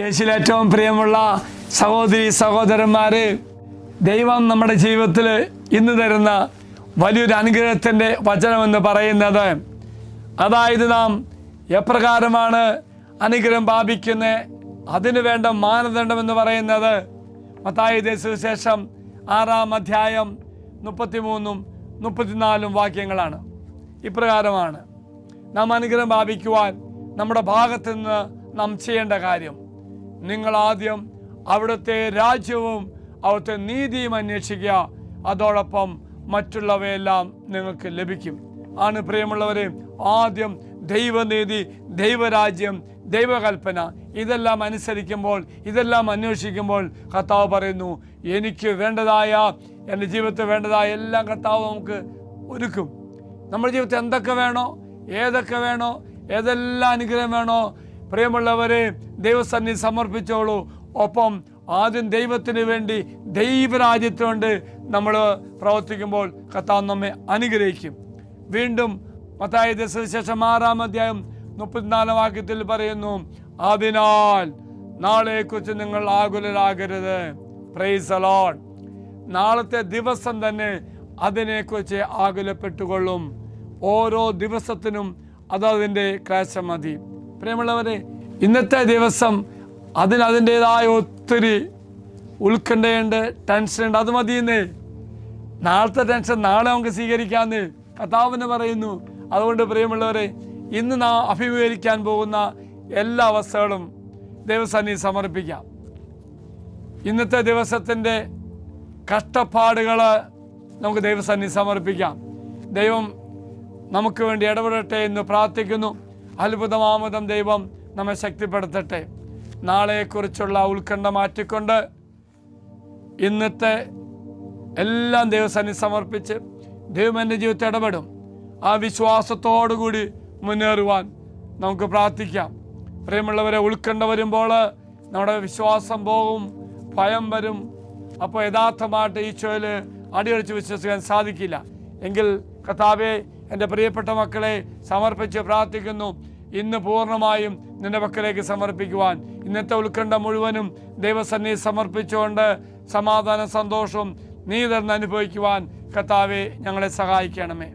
യേശുവിൽ ഏറ്റവും പ്രിയമുള്ള സഹോദരി സഹോദരന്മാര് ദൈവം നമ്മുടെ ജീവിതത്തിൽ ഇന്ന് തരുന്ന വലിയൊരു അനുഗ്രഹത്തിന്റെ വചനമെന്ന് പറയുന്നത് അതായത് നാം എപ്രകാരമാണ് അനുഗ്രഹം പ്രാപിക്കുന്നത് അതിന് വേണ്ട മാനദണ്ഡമെന്ന് പറയുന്നത് മത്തായി സുവിശേഷം ആറാം അധ്യായം മുപ്പത്തിമൂന്നും മുപ്പത്തിനാലും വാക്യങ്ങളാണ്. ഇപ്രകാരമാണ് നാം അനുഗ്രഹം പ്രാപിക്കുവാൻ നമ്മുടെ ഭാഗത്ത് നിന്ന് നാം ചെയ്യേണ്ട കാര്യം. നിങ്ങൾ ആദ്യം അവിടുത്തെ രാജ്യവും അവിടുത്തെ നീതിയും അന്വേഷിക്കുക. അതോടൊപ്പം മറ്റുള്ളവയെല്ലാം നിങ്ങൾക്ക് ലഭിക്കും. ആണ് പ്രിയമുള്ളവരെ ആദ്യം ദൈവനീതി ദൈവരാജ്യം ദൈവകൽപ്പന ഇതെല്ലാം അനുസരിക്കുമ്പോൾ ഇതെല്ലാം അന്വേഷിക്കുമ്പോൾ കർത്താവ് പറയുന്നു എനിക്ക് വേണ്ടതായ എന്റെ ജീവിതത്തിൽ വേണ്ടതായ എല്ലാം കർത്താവ് നമുക്ക് ഒരുക്കും. നമ്മുടെ ജീവിതത്തിൽ എന്തൊക്കെ വേണോ ഏതൊക്കെ വേണോ ഏതെല്ലാം അനുഗ്രഹം വേണോ പ്രിയമുള്ളവരെ ദൈവസന്നി സമർപ്പിച്ചോളൂ. ഒപ്പം ആദ്യം ദൈവത്തിന് വേണ്ടി ദൈവരാജ്യത്തിന് നമ്മൾ പ്രവർത്തിക്കുമ്പോൾ കർത്താവ് നമ്മെ അനുഗ്രഹിക്കും. വീണ്ടും മത്തായ സുവിശേഷം ആറാം അധ്യായം മുപ്പത്തിനാലാം വാക്യത്തിൽ പറയുന്നു അതിനാൽ നാളെക്കുറിച്ച് നിങ്ങൾ ആകുലരാകരുത്. പ്രൈസ് അലോൺ നാളത്തെ ദിവസം തന്നെ അതിനെക്കുറിച്ച് ആകുലപ്പെട്ടുകൊള്ളും. ഓരോ ദിവസത്തിനും അതതിന്റെ ക്ലാശം മതി. പ്രിയമുള്ളവരെ ഇന്നത്തെ ദിവസം അതിന് അതിന്റെതായ ഒത്തിരി ഉത്കണ്ഠയുണ്ട് ടെൻഷനുണ്ട്. അത് മതിയെന്ന്. നാളത്തെ ടെൻഷൻ നാളെ നമുക്ക് സ്വീകരിക്കാമെന്ന് കഥാവിന് പറയുന്നു. അതുകൊണ്ട് പ്രിയമുള്ളവരെ ഇന്ന് നാം അഭിമുഖീകരിക്കാൻ പോകുന്ന എല്ലാ അവസ്ഥകളും ദൈവസന്നി സമർപ്പിക്കാം. ഇന്നത്തെ ദിവസത്തിന്റെ കഷ്ടപ്പാടുകൾ നമുക്ക് ദൈവസന്നി സമർപ്പിക്കാം. ദൈവം നമുക്ക് വേണ്ടി ഇടപെടട്ടെ എന്ന് പ്രാർത്ഥിക്കുന്നു. അത്ഭുതമാമതം ദൈവം നമ്മെ ശക്തിപ്പെടുത്തട്ടെ. നാളെക്കുറിച്ചുള്ള ഉത്കണ്ഠ മാറ്റിക്കൊണ്ട് ഇന്നത്തെ എല്ലാം ദൈവസന്നി സമർപ്പിച്ച് ദൈവം എന്റെ ജീവിതത്തെ ഇടപെടും. ആ വിശ്വാസത്തോടു കൂടി മുന്നേറുവാൻ നമുക്ക് പ്രാർത്ഥിക്കാം. പ്രിയമുള്ളവരെ ഉത്കണ്ഠ വരുമ്പോൾ നമ്മുടെ വിശ്വാസം പോകും ഭയം വരും. അപ്പോൾ യഥാർത്ഥമായിട്ട് ഈശോയിൽ അടിയടിച്ച് വിശ്വസിക്കാൻ സാധിക്കില്ല. എങ്കിൽ കഥാവെ എന്റെ പ്രിയപ്പെട്ട മക്കളെ സമർപ്പിച്ച് പ്രാർത്ഥിക്കുന്നു. ഇന്ന് പൂർണമായും നിന്റെ പക്കലേക്ക് സമർപ്പിക്കുവാൻ. ഇന്നത്തെ ഉത്കണ്ഠ മുഴുവനും ദൈവസന്നി സമർപ്പിച്ചുകൊണ്ട് സമാധാന സന്തോഷവും നീ തന്നെ അനുഭവിക്കുവാൻ കർത്താവെ ഞങ്ങളെ സഹായിക്കണമേ.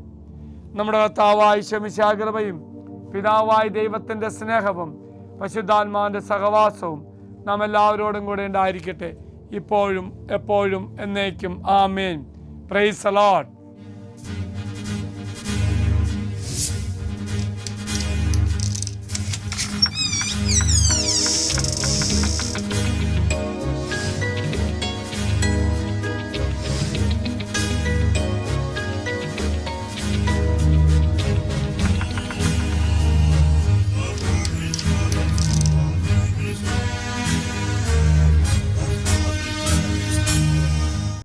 നമ്മുടെ കർത്താവായി ശമിശാകൃപയും പിതാവായി ദൈവത്തിന്റെ സ്നേഹവും പശുദ്ധാത്മാവിന്റെ സഹവാസവും നാം എല്ലാവരോടും കൂടെ ഉണ്ടായിരിക്കട്ടെ. ഇപ്പോഴും എപ്പോഴും എന്നേക്കും. ആമേൻ. Price allot